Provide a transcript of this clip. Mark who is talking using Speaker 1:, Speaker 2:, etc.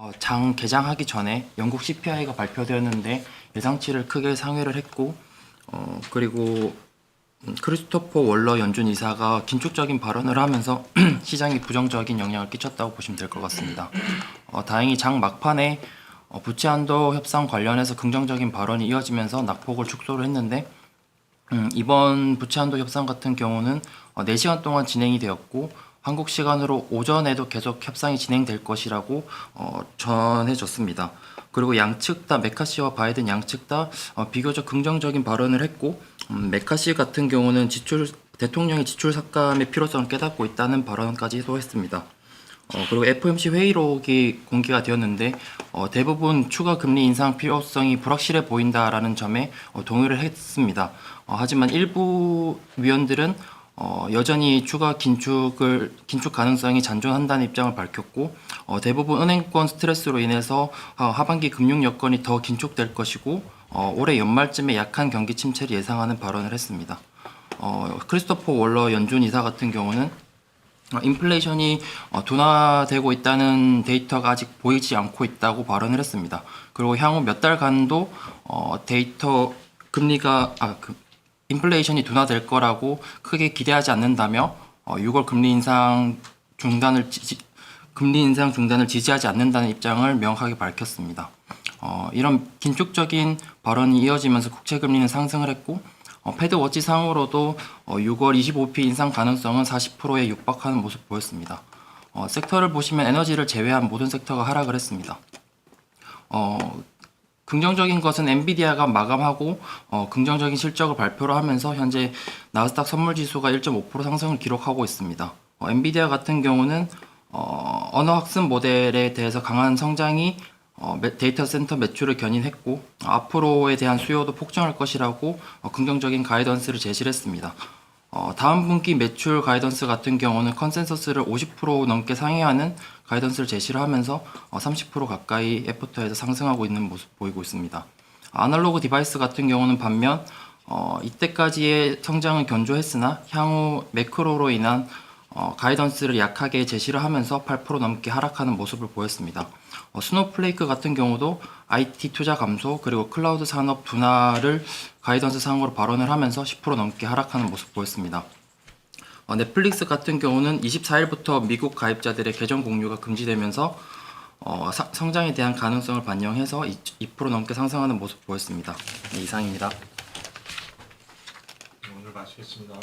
Speaker 1: 어, 장 개장하기 전에 영국 CPI가 발표되었는데 예상치를 크게 상회를 했고 어, 그리고 음, 크리스토퍼 월러 연준 이사가 긴축적인 발언을 하면서 시장에 부정적인 영향을 끼쳤다고 보시면 될 것 같습니다. 어, 다행히 장 막판에 어, 부채 한도 협상 관련해서 긍정적인 발언이 이어지면서 낙폭을 축소를 했는데 음, 이번 부채 한도 협상 같은 경우는 어, 4시간 동안 진행이 되었고 한국 시간으로 오전에도 계속 협상이 진행될 것이라고 어, 전해졌습니다. 그리고 양측 다 메카시와 바이든 양측 다 어, 비교적 긍정적인 발언을 했고 음, 메카시 같은 경우는 지출 대통령의 지출 삭감의 필요성을 깨닫고 있다는 발언까지도 했습니다. 어, 그리고 FOMC 회의록이 공개가 되었는데 어, 대부분 추가 금리 인상 필요성이 불확실해 보인다라는 점에 어, 동의를 했습니다. 어, 하지만 일부 위원들은 어, 여전히 추가 긴축을 긴축 가능성이 잔존한다는 입장을 밝혔고 어, 대부분 은행권 스트레스로 인해서 어, 하반기 금융 여건이 더 긴축될 것이고 어, 올해 연말쯤에 약한 경기 침체를 예상하는 발언을 했습니다. 어, 크리스토퍼 월러 연준 이사 같은 경우는 어, 인플레이션이 어, 둔화되고 있다는 데이터가 아직 보이지 않고 있다고 발언을 했습니다. 그리고 향후 몇 달간도 어, 데이터 금리가 아, 그, 인플레이션이 둔화될 거라고 크게 기대하지 않는다며 어, 6월 금리 인상 중단을 지지, 금리 인상 중단을 지지하지 않는다는 입장을 명확하게 밝혔습니다. 어, 이런 긴축적인 발언이 이어지면서 국채 금리는 상승을 했고 어, 패드 워치 상으로도 어, 6월 25p 인상 가능성은 40%에 육박하는 모습 보였습니다. 어, 섹터를 보시면 에너지를 제외한 모든 섹터가 하락을 했습니다. 어, 긍정적인 것은 엔비디아가 마감하고 어, 긍정적인 실적을 발표를 하면서 현재 나스닥 선물 지수가 1.5% 상승을 기록하고 있습니다. 어, 엔비디아 같은 경우는 어, 언어 학습 모델에 대해서 강한 성장이 어, 매- 데이터 센터 매출을 견인했고 어, 앞으로에 대한 수요도 폭증할 것이라고 어, 긍정적인 가이던스를 제시를 했습니다. 어, 다음 분기 매출 가이던스 같은 경우는 컨센서스를 50% 넘게 상회하는 가이던스를 제시를 하면서 어, 30% 가까이 애프터에서 상승하고 있는 모습 보이고 있습니다. 아날로그 디바이스 같은 경우는 반면 어, 이때까지의 성장은 견조했으나 향후 매크로로 인한 어, 가이던스를 약하게 제시를 하면서 8% 넘게 하락하는 모습을 보였습니다. 어, 스노플레이크 같은 경우도 IT 투자 감소 그리고 클라우드 산업 둔화를 가이던스 상으로 발언을 하면서 10% 넘게 하락하는 모습 보였습니다. 어, 넷플릭스 같은 경우는 24일부터 미국 가입자들의 계정 공유가 금지되면서 어, 사- 성장에 대한 가능성을 반영해서 2, 2% 넘게 상승하는 모습 보였습니다. 네, 이상입니다.
Speaker 2: 네, 오늘 마치겠습니다.